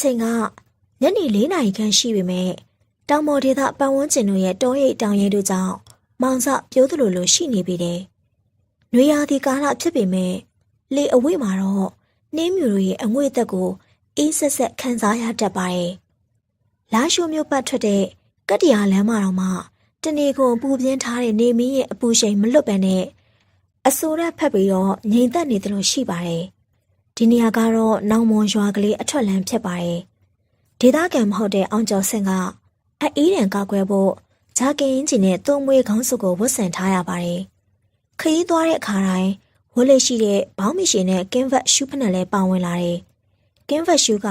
ချိန်ကညနေ၄နာရီခန့်ရှိပေမဲ့တောင်ပေါ်ဒေသပတ်ဝန်းကျင်တို့ရဲ့တောရိပ်တောင်ရဲတို့ကြောင့်မောင်စပြိုးသလိုလိုရှိနေပြီတယ်။နွေရာသီကာလဖြစ်ပေမဲ့လေအဝိမှာတော့နှင်းမြူတို့ရဲ့အငွေ့သက်ကိုအေးဆက်ဆက်ခံစားရတတ်ပါရဲ့။လာရှိုမျိုးပတ်ထွက်တဲ့ကတ္တရာလမ်းမတော်မှာတနေကုန်ပူပြင်းထားတဲ့နေမင်းရဲ့အပူရှိန်မလွတ်ပန်နဲ့အဆိုးရက်ဖက်ပြီးတော့ငြိမ်သက်နေသလိုရှိပါတယ်။ ဒီနေရာကတော့နောင်မွန်ရွာကလေးအထွက်လမ်းဖြစ်ပါတယ်။ဒေသခံမဟုတ်တဲ့အောင်ကျော်စင်ကအအေးတံကောက်ွယ်ဖို့ဂျာကင်အင်ဂျင်နဲ့သုံးမွေးခေါင်းစုပ်ကိုဝတ်ဆင်ထားရပါတယ်။ခရီးသွားတဲ့အခါတိုင်းဝတ်လက်ရှိတဲ့ဘောင်းမီရှင်နဲ့ကင်းဗတ်ရှူးဖက်နဲ့လည်းပါဝင်လာတယ်။ကင်းဗတ်ရှူးက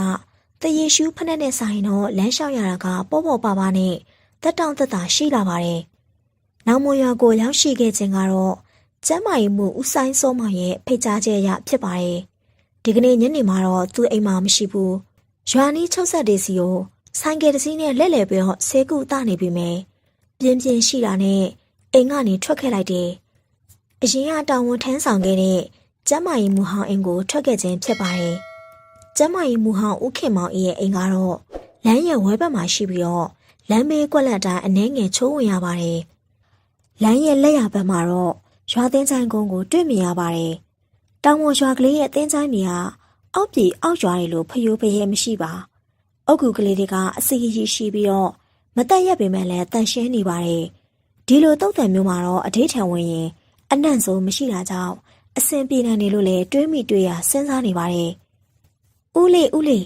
တရေရှူးဖက်နဲ့ဆိုင်တော့လမ်းလျှောက်ရတာကပေါ့ပေါ့ပါပါနဲ့တက်တောင့်တက်တာရှိလာပါတယ်။နောင်မွန်ရွာကိုရောက်ရှိခဲ့ခြင်းကတော့ကျမ်းမာရေးမှုဦးဆိုင်စောမောင်ရဲ့ဖိတ်ကြားချက်အရဖြစ်ပါတယ်။ ဒီကနေ့ညနေမှာတော့သူ့အိမ်မှာမရှိဘူး။ရွာနီးချုပ်ဆက်တဲ့စီကိုဆိုင်ကယ်တစ်စီးနဲ့လက်လဲပြီးတော့ဆဲကူတနေပြီမယ်။ပြင်းပြင်းရှိတာနဲ့အိမ်ကနေထွက်ခဲ့လိုက်တယ်။အရင်ကတောင်ဝန်ထမ်းဆောင်ခဲ့တဲ့ကျမ်းမာရေးမှုဟောင်းအိမ်ကိုထွက်ခဲ့ခြင်းဖြစ်ပါတယ်။ကျမ်းမာရေးမှုဟောင်းဦးခင်မောင်အေးရဲ့အိမ်ကတော့လမ်းရဲ့ဝဲဘက်မှာရှိပြီးတော့လမ်းဘေးကွက်လက်တိုင်းအနှဲငယ်ချိုးဝင်ရပါတယ်။လမ်းရဲ့လက်ရဘက်မှာတော့ရွာသင်းချိုင်ကုန်းကိုတွေ့မြင်ရပါတယ်။ တောင်ပေါ်ရွာကလေးရဲ့သင်းချိုင်တွေကအောက်ပြေအောက်ရွာတွေလိုဖျိုးဖျဲမရှိပါ။အုတ်ကူကလေးတွေကအစီအကြီးရှိပြီးတော့မတက်ရက်ပေမဲ့လည်းတန်ရှင်းနေပါတယ်။ဒီလိုတုတ်တံမျိုးမှာတော့အထေးထံဝင်ရင်အနံ့ဆိုမရှိတာကြောင့်အစင်ပြေနေတယ်လို့လည်းတွေးမိတွေးရစဉ်းစားနေပါတယ်။ဦးလေးဦးလေး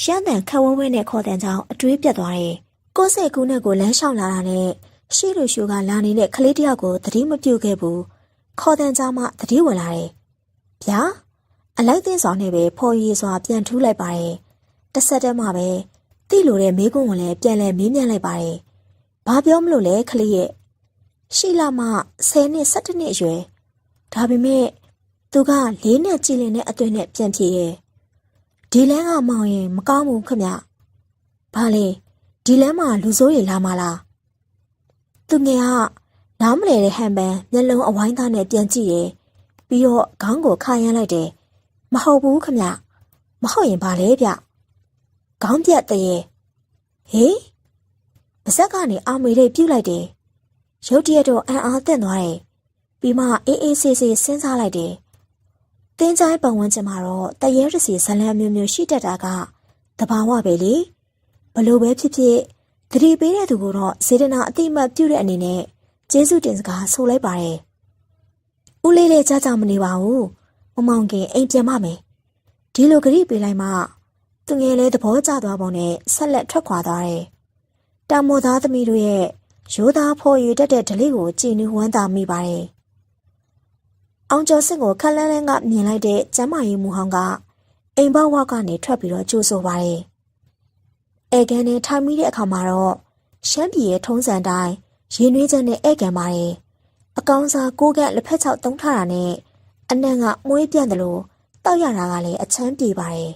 ရှမ်းတန်ခက်ဝဲဝဲနဲ့ခေါ်တဲ့ကြောင့်အတွေးပြတ်သွားတယ်။ကိုယ်ဆက်ကူးနဲ့ကိုလမ်းလျှောက်လာတာနဲ့ရှိလူရှူကလာနေတဲ့ကလေးတယောက်ကိုသတိမပြုတ်ခဲ့ဘူးခေါ်တဲ့ကြောင်မှသတိဝင်လာတယ် ဗျာအလိုက်သိစွာနဲ့ပဲဖော်ရည်စွာပြန်ထူးလိုက်ပါတယ်တစ်ဆက်တည်းမှာပဲတိလိုတဲ့မိကုံကိုလည်းပြန်လဲမေးမြန်းလိုက်ပါတယ်ဘာပြောမလို့လဲကလေးရဲ့ရှိလာမှ10နှစ်17နှစ်အရွယ်ဒါပေမဲ့သူကလေးနဲ့ကြည်လင်တဲ့အသွင်နဲ့ပြန်ပြေရဲ့ဒီလမ်းကမောင်ရင်မကောင်းဘူးခမဘာလဲဒီလမ်းမှာလူဆိုးတွေလာမလားသူငယ်ကနားမလဲတဲ့ဟန်ပန်မျက်လုံးအဝိုင်းသားနဲ့ပြန်ကြည့်တယ်။ ပြီးတော့ခေါင်းကိုခါရမ်းလိုက်တယ်။မဟုတ်ဘူးခမ။မဟုတ်ရင်ဘာလဲဗျ။ခေါင်းပြတ်တည်းဟေးပါဇက်ကနေအာမေလေးပြုတ်လိုက်တယ်။ရုတ်တရက်တော့အံ့အားသင့်သွားတယ်။ပြီးမှအေးအေးဆေးဆေးစဉ်းစားလိုက်တယ်။တင်းချိုင်းပတ်ဝန်းကျင်မှာတော့တရေရစီဇလံမျိုးမျိုးရှိတတ်တာကတဘာဝပဲလေ။ဘလို့ပဲဖြစ်ဖြစ်သတိပေးတဲ့သူကိုတော့စေတနာအတိမတ်ပြုတဲ့အနေနဲ့ကျေးဇူးတင်စကားဆိုလိုက်ပါတယ်။ ဦးလေးလေးကြားကြမနေပါဘူး။မမောင်ခင်အိမ်ပြန်မမယ်။ဒီလိုကြိပေးလိုက်မှသူငယ်လေးသဘောကျသွားပုံနဲ့ဆက်လက်ထွက်ခွာသွားတယ်။တာမိုသားသမီးတို့ရဲ့ရိုးသားဖော်ရည်တတ်တဲ့ဓလေ့ကိုကြည်နူးဝမ်းသာမိပါတယ်။အောင်ကျော်စစ်ကိုခက်လန်းလန်းကမြင်လိုက်တဲ့ကျမ်းမာရေးမူဟောင်းကအိမ်ဘဝကနေထွက်ပြီးတော့ကြိုးဆိုပါတယ်။အဲကန်နဲ့ထိုင်မိတဲ့အခါမှာတော့ရှမ်းပြည်ရဲ့ထုံးစံတိုင်းရင်နှွေးချက်နဲ့ဧကန်ပါတယ်။ အကောင်စားကိုကလက်ဖက်ချောက်တုံးထားတာနဲ့အနံ့ကမွေးပြန့်တယ်လို့တောက်ရတာကလည်းအချမ်းပြေပါတယ်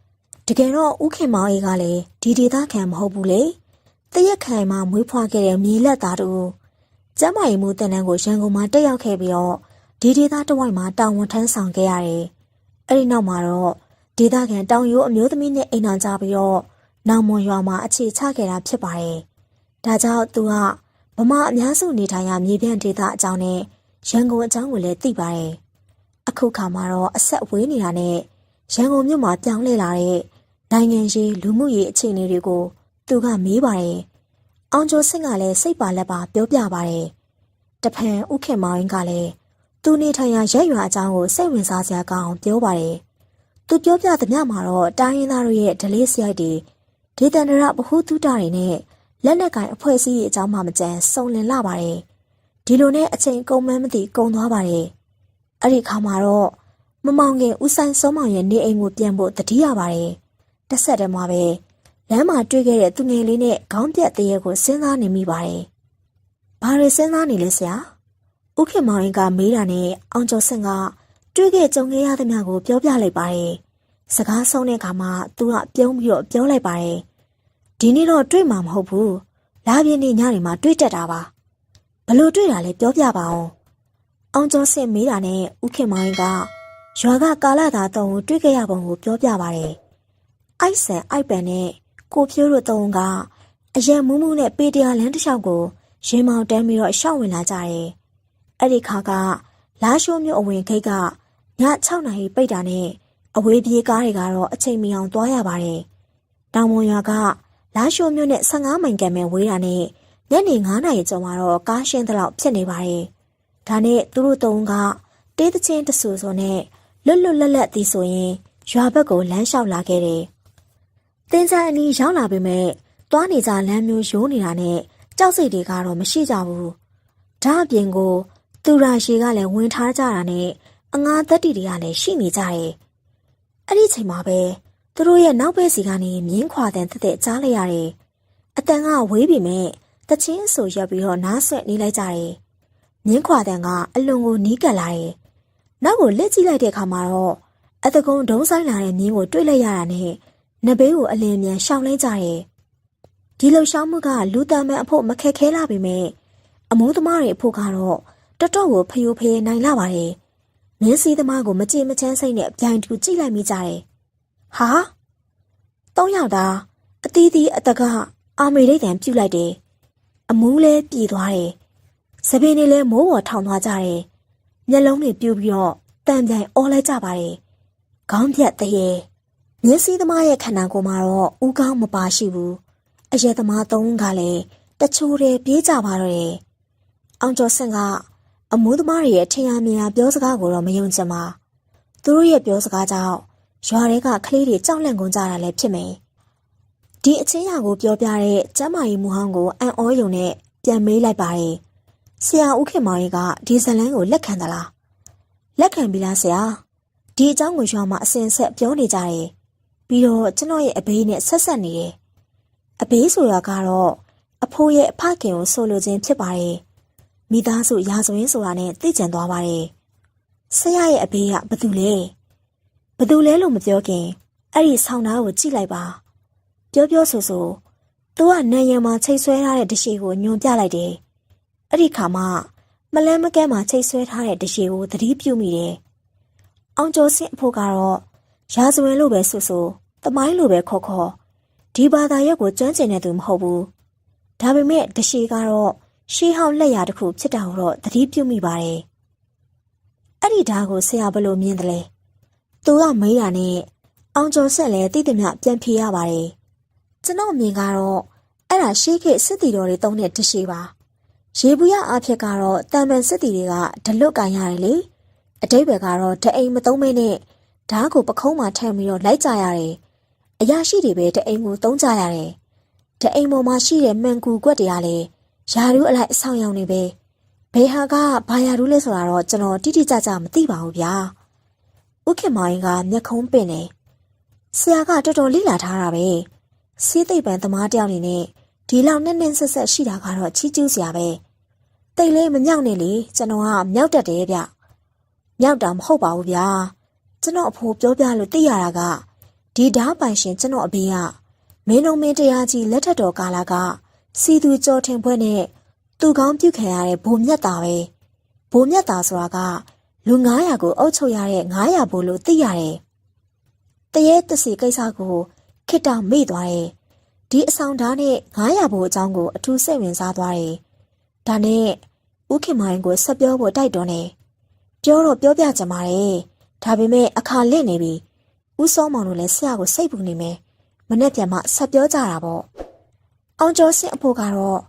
။တကယ်တော့ဥခင်မောင်အေးကလည်းဒီဒေသခံမဟုတ်ဘူးလေ။တရက်ခံမှာမွေးဖွားခဲ့တဲ့မြေလက်သားတူကျမ်းမာရေးမှုတင်နန်းကိုရန်ကုန်မှာတက်ရောက်ခဲ့ပြီးတော့ဒီဒေသတဝိုက်မှာတာဝန်ထမ်းဆောင်ခဲ့ရတယ်။အဲ့ဒီနောက်မှာတော့ဒေသခံတောင်ရိုးအမျိုးသမီးနဲ့အိမ်တော်ကြပြီးတော့နောင်မွန်ရွာမှာအခြေချခဲ့တာဖြစ်ပါတယ်။ဒါကြောင့်သူက ဗမာအများစုနေထိုင်ရာမြေပြန့်ဒေသအကြောင်းနဲ့ရန်ကုန်အကြောင်းကိုလည်းသိပါတယ်။အခုခါမှာတော့အဆက်အဝေးနေတာနဲ့ရန်ကုန်မြို့မှာပြောင်းလဲလာတဲ့နိုင်ငံရေးလူမှုရေးအခြေအနေတွေကိုသူကမေးပါတယ်။အောင်ကျော်စင့်ကလည်းစိတ်ပါလက်ပါပြောပြပါတယ်။တဖန်ဥခင်မောင်ကလည်းသူနေထိုင်ရာရက်ရွာအကြောင်းကိုစိတ်ဝင်စားစရာကောင်းပြောပါတယ်။သူပြောပြသမျှမှာတော့တိုင်းရင်းသားတို့ရဲ့ဒလေးစရိုက်တွေဒေသန္တရဗဟုသုတတွေနဲ့ လက်နက်ကင်အဖွဲ့အစည်းရဲ့အကြောင်းမှမကြမ်းစုံလင်လာပါတယ်။ဒီလိုနဲ့အချိန်ကုန်မှန်းမသိကုန်သွားပါတယ်။အဲ့ဒီခါမှာတော့မမောင်ခင်ဦးဆိုင်စောမောင်ရဲ့နေအိမ်ကိုပြန်ဖို့တတိရပါတယ်။တစ်ဆက်တည်းမှာပဲလမ်းမှာတွေ့ခဲ့တဲ့သူငယ်လေးနဲ့ခေါင်းပြက်တရေကိုစဉ်းစားနေမိပါတယ်။ဘာတွေစဉ်းစားနေလဲဆရာ။ဥခင်မောင်ရင်ကမေးတာနဲ့အောင်ကျော်ဆင့်ကတွေ့ခဲ့ကြုံခဲ့ရသမျှကိုပြောပြလိုက်ပါတယ်။စကားဆုံးတဲ့အခါမှာသူကပြုံးပြီးတော့ပြောလိုက်ပါတယ်။ ဒီနေ့တော့တွေ့မှာမဟုတ်ဘူးလာပြင်းနေညနေမှာတွေ့တက်တာပါဘလို့တွေ့တာလဲပြောပြပါအောင်အောင်ကျော်စင်မေးတာနဲ့ဥခင်မောင်ကရွာကကာလာသာတုံးကိုတွေ့ခဲ့ရပုံကိုပြောပြပါတယ်အအိုက်ဆန်အိုက်ပန်နဲ့ကိုဖြိုးတို့သုံးကအရန်မူးမူးနဲ့ပေတရာလန်းတစ်လျှောက်ကိုရင်မောင်တန်းပြီးတော့ရှောက်ဝင်လာကြတယ်။အဲ့ဒီခါကလာရှိုးမြို့အဝင်ဂိတ်ကည6နာရီပိတ်တာနဲ့အဝေးပြေးကားတွေကတော့အချိန်မီအောင်သွားရပါတယ်။တောင်မွန်ရွာက လာရှိုးမြို့နဲ့15မိုင်ကံပဲဝေးတာနဲ့ညနေ9နာရီကျော်မှာတော့ကားရှင်းသလောက်ဖြစ်နေပါတယ်။ဒါနဲ့သူတို့သုံးကတေးသချင်းတဆူဆိုနဲ့လွတ်လွတ်လပ်လပ်သည်ဆိုရင်ရွာဘက်ကိုလမ်းလျှောက်လာခဲ့တယ်။တင်းဆိုင်အနီးရောက်လာပေမဲ့သွားနေကြလမ်းမျိုးရိုးနေတာနဲ့ကြောက်စိတ်တွေကတော့မရှိကြဘူး။ဒါအပြင်ကို သူရာရှည်ကလည်းဝင်ထားကြတာနဲ့အငါသက်တီတွေကလည်းရှိနေကြတယ်။အဲ့ဒီချိန်မှာပဲ သူတို့ရဲ့နောက်ဘက်စီကနေမြင်းခွာတဲ့တက်တဲ့ကြားလိုက်ရတယ်။အတန်ကဝေးပြီမဲ့တချင်းဆိုရက်ပြီးတော့နားဆွဲနေလိုက်ကြတယ်။မြင်းခွာတဲ့ကအလွန်ကိုနီးကပ်လာတယ်။နောက်ကိုလက်ကြည့်လိုက်တဲ့အခါမှာတော့အတကုံဒုံးဆိုင်လာတဲ့မြင်းကိုတွေ့လိုက်ရတာနဲ့နဘေးကိုအလင်းမြန်ရှောင်လိုက်ကြတယ်။ဒီလှရှောင်းမှုကလူတမ်းမန်အဖို့မခက်ခဲလာပေမဲ့အမိုးသမားတွေအဖို့ကတော့တတော့ကိုဖျိုးဖျဲနိုင်လာပါတယ်။မြင်းစည်းသမားကိုမကြည်မချမ်းစိတ်နဲ့ပြိုင်တူကြည့်လိုက်မိကြတယ်။ ဟာသုံးယောက်သားအတီးတီးအတကအာမေရိတ်တန်ပြုတ်လိုက်တယ်။အမူးလဲပြည်သွားတယ်။စပင်းတွေလဲမိုးပေါ်ထောင်သွားကြတယ်။မျက်လုံးတွေပြူပြီးတော့တန်ပြန်အော်လိုက်ကြပါတယ်။ခေါင်းပြတ်တရေမြင်းစည်းသမားရဲ့ခန္ဓာကိုယ်မှာတော့ဥကောင်းမပါရှိဘူး။အရက်သမားသုံးကလည်းတချို့တွေပြေးကြပါတော့တယ်။အောင်ကျော်ဆင့်ကအမိုးသမားတွေရဲ့ထင်ရမြင်ရပြောစကားကိုတော့မယုံချင်ပါ။သူတို့ရဲ့ပြောစကားကြောင့် ရွာတွေကကလေးတွေကြောက်လန့်ကုန်ကြတာလည်းဖြစ်မယ်။ဒီအချင်းရာကိုပြောပြတဲ့ကျမ်းမာရေးမူဟောင်းကိုအံ့ဩယုံနဲ့ပြန်မေးလိုက်ပါတယ်။ဆရာဦးခင်မောင်ကြီးကဒီဇလန်းကိုလက်ခံသလား။လက်ခံပြီလားဆရာ။ဒီအကြောင်းကိုရွာမှာအစင်ဆက်ပြောနေကြတယ်။ပြီးတော့ကျွန်တော်ရဲ့အဘေးနဲ့ဆက်ဆက်နေတယ်။အဘေးဆိုတာကတော့အဖိုးရဲ့အဖခင်ကိုဆိုလိုခြင်းဖြစ်ပါတယ်။မိသားစုရာဇဝင်းဆိုတာနဲ့သိကျင်သွားပါတယ်။ဆရာရဲ့အဘေးကဘာတူလဲ။ ဘာတူလဲလို့မပြောခင်အဲ့ဒီဆောင်းသားကိုကြည့်လိုက်ပါ။ပြောပြောဆိုဆိုသူကနံရံမှာချိတ်ဆွဲထားတဲ့တရှိကိုညွန်ပြလိုက်တယ်။အဲ့ဒီခါမှမလဲမကဲမှာချိတ်ဆွဲထားတဲ့တရှိကိုသတိပြုမိတယ်။အောင်ကျော်စင်အဖို့ကတော့ရာဇဝင်လို့ပဲဆိုဆိုတမိုင်းလိုပဲခေါ်ခေါ်ဒီဘာသာရက်ကိုကျွမ်းကျင်တဲ့သူမဟုတ်ဘူး။ဒါပေမဲ့တရှိကတော့ရှေးဟောင်းလက်ရာတစ်ခုဖြစ်တာကိုတော့သတိပြုမိပါတယ်။အဲ့ဒီဓာတ်ကိုဆရာဘလို့မြင်တယ်လဲ။ သူကမေးတာနဲ့အောင်ကျော်ဆက်လည်းတိတိမြပြန်ဖြေရပါတယ်။ကျွန်တော်မြင်ကတော့အဲ့ဒါရှေးခေတ်စစ်တီတော်တွေတုံးတဲ့တရှိပါ။ရေဘူးရအဖြစ်ကတော့တံပန်စစ်တီတွေကဒလွတ်ကန်ရတယ်လေ။အတိတ်ဘယ်ကတော့တအိမ်မသုံးမဲနဲ့ဓာတ်ကိုပခုံးမှာထည့်ပြီးတော့လိုက်ကြရတယ်။အရာရှိတွေပဲတအိမ်ကိုသုံးကြရတယ်။တအိမ်ပေါ်မှာရှိတဲ့မှန်ကူကွက်တွေကလည်းယာရူးအလိုက်အဆောင်ရောင်နေပဲဘေဟာကဘာယာရူးလဲဆိုတာတော့ကျွန်တော်တိတိကျကျမသိပါဘူးဗျာ ဥခင်မောင်ကမျက်ခုံးပင့်နေဆရာကတော်တော်လိလာထားတာပဲစေးသိပ်ပံသမားတယောက်နေနဲ့ဒီလောက်နဲ့နဲ့ဆက်ဆက်ရှိတာကတော့ချီးကျူးစရာပဲတိတ်လေးမမြောက်နဲ့လေကျွန်တော်ကမြောက်တတ်တယ်ဗျမြောက်တာမဟုတ်ပါဘူးဗျာကျွန်တော်အဖိုးပြောပြလို့သိရတာကဒီဓာပိုင်ရှင်ကျွန်တော်အဘေးကမင်းတို့မင်းတရားကြီးလက်ထက်တော်ကာလာကစီသူကြောထင်ပွဲနဲ့သူကောင်းပြုခံရတဲ့ဘုံမြတ်တာပဲဘုံမြတ်တာဆိုတာက လူ900ကိုအုပ်ချုပ်ရတဲ့900ဘို့လို့သိရတယ်တရေတစီကိစ္စကိုခိတ္တမေ့သွားတယ်ဒီအဆောင်ဓာတ်နဲ့900ဘို့အကြောင်းကိုအထူးစိတ်ဝင်စားသွားတယ်ဒါနဲ့ဥခင်မိုင်းကိုဆက်ပြောဖို့တိုက်တွန်းတယ်ပြောတော့ပြောပြကြမှာတယ်ဒါပေမဲ့အခါလင့်နေပြီဥစောမောင်တို့လည်းဆရာကိုစိတ်ပူနေမယ်မနဲ့ပြန်မှဆက်ပြောကြတာပေါ့အောင်ကျော်စင်အဖို့ကတော့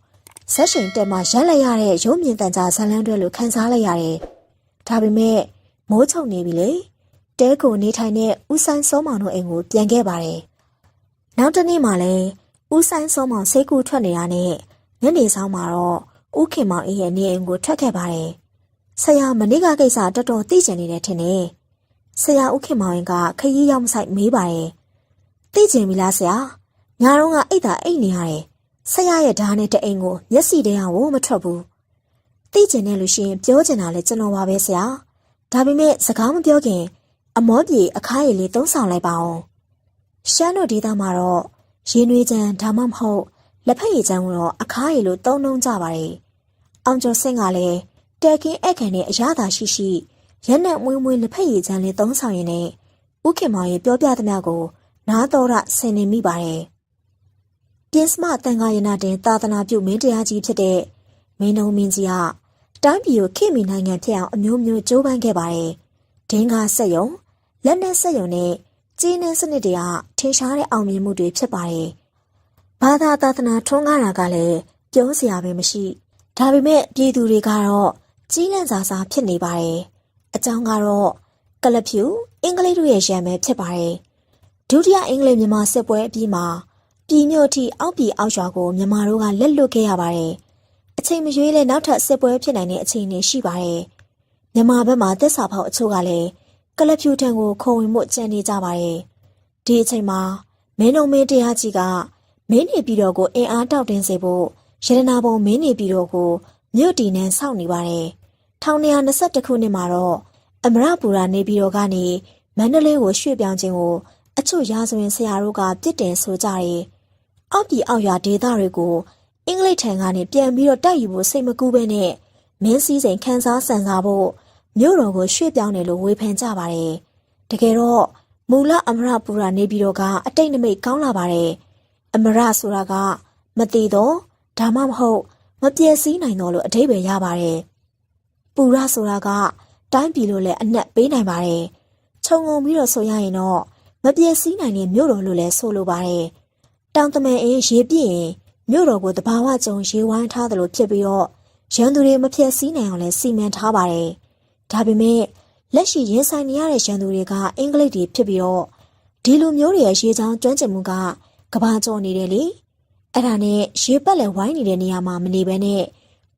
ဇက်ရှင်တက်မှရက်လိုက်ရတဲ့ရုံမြင့်တန်ကြားဇလန်းတွဲလို့ခန်းစားလိုက်ရတယ်။ ဒါပေမဲ့မိုးချုံနေပြီလေ။တဲကိုနေထိုင်တဲ့ဦးဆိုင်စောမောင်တို့အိမ်ကိုပြန်ခဲ့ပါတယ်။နောက်တနေ့မှလည်းဦးဆိုင်စောမောင်စိတ်ကူးထွက်နေတာနဲ့ညနေဆောင်မှာတော့ဦးခင်မောင်အေးရဲ့နေအိမ်ကိုထွက်ခဲ့ပါတယ်။ဆရာမနေ့ကကိစ္စတော်တော်သိကျင်နေတယ်ထင်တယ်။ဆရာဦးခင်မောင်ကခရီးရောက်မဆိုင်မေးပါတယ်။သိကျင်ပြီလားဆရာ။ညာတော့ကအိတ်သာအိတ်နေရတယ်။ဆရာရဲ့ဓာတ်နဲ့တအိမ်ကိုမျက်စိတည်းအောင်မထွက်ဘူး သိကျင်တယ်လို့ရှိရင်ပြောချင်တာလဲကျွန်တော်ပါပဲဆရာဒါပေမဲ့စကားမပြောခင် အမောပြေအခါရည်လေးသုံးဆောင်လိုက်ပါအောင်ရှမ်းတို့ဒေသမှာတော့ရေနွေးချမ်းဒါမှမဟုတ်လက်ဖက်ရည်ချမ်းကိုတော့အခါရည်လို့သုံးနှုံးကြပါတယ်အောင်ကျော်စင်ကလည်းတဲကင်းအခန့်နဲ့အရသာရှိရှိရက်နဲ့မွေးမွေးလက်ဖက်ရည်ချမ်းလေးသုံးဆောင်ရင်လည်းဥခင်မောင်ရဲ့ပြောပြသမျှကို နားတော်ရဆင်နေမိပါတယ်။ပြင်းစမတန်ခါရနာတင်သာသနာပြုမင်းတရားကြီးဖြစ်တဲ့ မင်းတော်မင်းကြီးကတိုင်းပြည်ကိုခေတ်မီနိုင်ငံဖြစ်အောင်အမျိုးမျိုးကြိုးပမ်းခဲ့ပါတယ်။ဒင်းကားဆက်ယုံလက်နက်ဆက်ယုံနဲ့จีနင်းစနစ်တွေကထင်ရှားတဲ့အောင်မြင်မှုတွေဖြစ်ပါတယ်။ဘာသာသာသနာထွန်းကားတာကလည်းပြောစရာပဲမရှိ။ဒါပေမဲ့ပြည်သူတွေကတော့ကြီးလန့်စာစာဖြစ်နေပါတယ်။အကြောင်းကတော့ကလဖြူအင်္ဂလိပ်တို့ရဲ့ရံပဲဖြစ်ပါတယ်။ဒုတိယအင်္ဂလိပ်မြန်မာစစ်ပွဲအပြီးမှာပြည်မြို့ထိအောက်ပြည်အောက်ရွာကိုမြန်မာတို့ကလက်လွတ်ခဲ့ရပါတယ်။အ ချိန်မရွေးလဲနောက်ထပ်စစ်ပွဲဖြစ်နိုင်တဲ့အခြေအနေရှိပါတယ်။မြန်မာဘက်မှာသက်စာဖောက်အချို့ကလည်းကလဖြူထံကိုခုံဝင်မှုကြံနေကြပါတယ်။ဒီအချိန်မှာမင်းတို့မင်းတရားကြီးကမင်းနေပြည်တော်ကိုအင်အားတောက်တင်းစေဖို့ရတနာပုံမင်းနေပြည်တော်ကိုမြို့တည်နှံစောင့်နေပါတယ်။1921ခုနှစ်မှာတော့အမရပူရာနေပြည်တော်ကနေမန္တလေးကိုရွှေ့ပြောင်းခြင်းကိုအချို့ရာဇဝင်ဆရာတို့ကပြစ်တင်ဆိုကြတယ်။အောက်ပြည်အောက်ရွာဒေသတွေကို အင်္ဂလိပ်ထံကနေပြန်ပြီးတော့တိုက်ယူဖို့စိတ်မကူးဘဲနဲ့မင်းစည်းစိမ်ခန်းစားဆန်စားဖို့မြို့တော်ကိုရွှေ့ပြောင်းတယ်လို့ဝေဖန်ကြပါတယ်။တကယ်တော့မူလအမရပူရာနေပြည်တော်ကအတိတ်နမိတ်ကောင်းလာပါတယ်။အမရဆိုတာကမတည်တော့ဒါမှမဟုတ်မပြည့်စည်နိုင်တော့လို့အဓိပ္ပာယ်ရပါတယ်။ပူရဆိုတာကတိုင်းပြည်လို့လည်းအနှက်ပေးနိုင်ပါတယ်။ခြုံငုံပြီးတော့ဆိုရရင်တော့မပြည့်စည်နိုင်တဲ့မြို့တော်လို့လည်းဆိုလိုပါတယ်။တောင်တမန်အင်းရေးပြည့်ရင် မြို့တော်ကိုတဘာဝကြုံရေးဝိုင်းထားသလိုဖြစ်ပြီးတော့ရန်သူတွေမပြည့်စည်နိုင်အောင်လည်းစီမံထားပါတယ်။ဒါပေမဲ့လက်ရှိရင်ဆိုင်နေရတဲ့ရန်သူတွေကအင်္ဂလိပ်တွေဖြစ်ပြီးတော့ဒီလိုမျိုးတွေရဲ့ရေးချောင်းကျွမ်းကျင်မှုကကဘာကျော်နေတယ်လေ။အဲ့ဒါနဲ့ရေပတ်လည်းဝိုင်းနေတဲ့နေရာမှာမနေဘဲနဲ့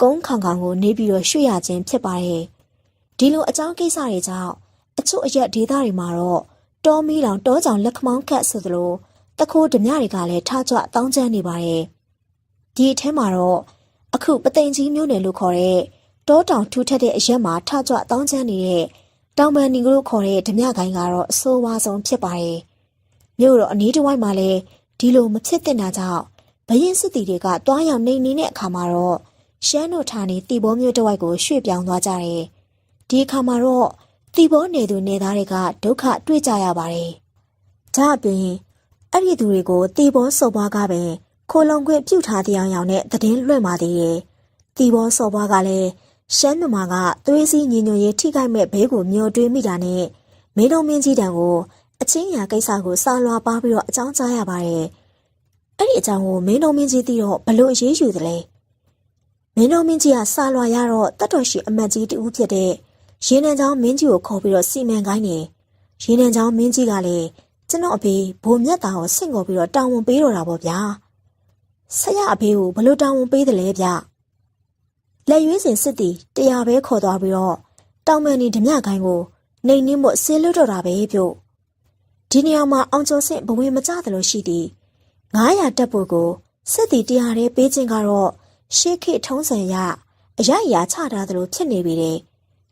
ကုန်းခေါင်ခေါင်ကိုနေပြီးတော့ရွှေ့ရခြင်းဖြစ်ပါတယ်။ဒီလိုအကြောင်းကိစ္စတွေကြောင့်အချို့အရက်ဒေသတွေမှာတော့တောမီးလောင်တောကြောင်လက်ခမောင်းခတ်ဆိုသလိုတခိုးဓမြတွေကလည်းထကြွတောင်းကျမ်းနေပါတယ်။ ဒီအထဲမှာတော့အခုပသိမ်ကြီးမျိုးနယ်လို့ခေါ်တဲ့တောတောင်ထူထပ်တဲ့အရက်မှာထကြွတောင်းကျမ်းနေတဲ့တောင်ပန်နီကိုခေါ်တဲ့ဓမြကိုင်းကတော့အဆိုးဝါးဆုံးဖြစ်ပါတယ်။မြို့တော်အနီးတစ်ဝိုက်မှာလည်းဒီလိုမဖြစ်တဲ့နာကြောင့်ဘရင်စစ်တီတွေကတွားရောက်နေနေတဲ့အခါမှာတော့ရှမ်းတို့ဌာနေတီဘောမျိုးတစ်ဝိုက်ကိုရွှေ့ပြောင်းသွားကြတယ်။ဒီအခါမှာတော့တီဘောနေသူနေသားတွေကဒုက္ခတွေ့ကြရပါတယ်။ဒါအပြင်အဲ့ဒီသူတွေကိုတီဘောစော်ဘွားကပင် ခိုလုံခွင့်ပြုထားတဲ့အောင်နဲ့သတင်းလွှင့်ပါသေးတယ်။တီဘောစော်ဘွားကလည်းရှမ်းမြမာကသွေးစည်းညီညွတ်ရေးထိခိုက်မဲ့ဘေးကိုမျောတွေးမိတာနဲ့မင်းတော်မင်းကြီးတံကိုအချင်းရာကိစ္စကိုစာလွှာပါပြီးတော့အကြောင်းကြားရပါတယ်။အဲ့ဒီအကြောင်းကိုမင်းတော်မင်းကြီးသိတော့ဘလို့အေးယူသလဲ။မင်းတော်မင်းကြီးကစာလွှာရတော့တတ်တော်ရှိအမတ်ကြီးတူဖြစ်တဲ့ရေနံချောင်းမင်းကြီးကိုခေါ်ပြီးတော့စီမံခိုင်းနေ။ရေနံချောင်းမင်းကြီးကလည်းကျွန်တော်အဖေဘိုးမြတ်တာကိုဆင့်ခေါ်ပြီးတော့တောင်းဝန်ပေးတော့တာပေါ့ဗျာ။ ဆရာအဖေကိုဘလို့တောင်းဝန်ပေးတယ်လဲဗျ။လက်ရွေးစင်စစ်တီတရားပဲခေါ်သွားပြီးတော့တောင်မန်နီဓမြခိုင်းကိုနှိမ်နှင်းမို့ဆေးလွတ်တော့တာပဲပြုတ်ဒီနေရာမှာအောင်ကျော်စင့်ဘဝင်မကြသလိုရှိသည်900တက်ဖို့ကိုစစ်တီတရားရဲပေးခြင်းကတော့ရှေးခေထုံးစံရအရအရာချထားသလိုဖြစ်နေပြီတဲ့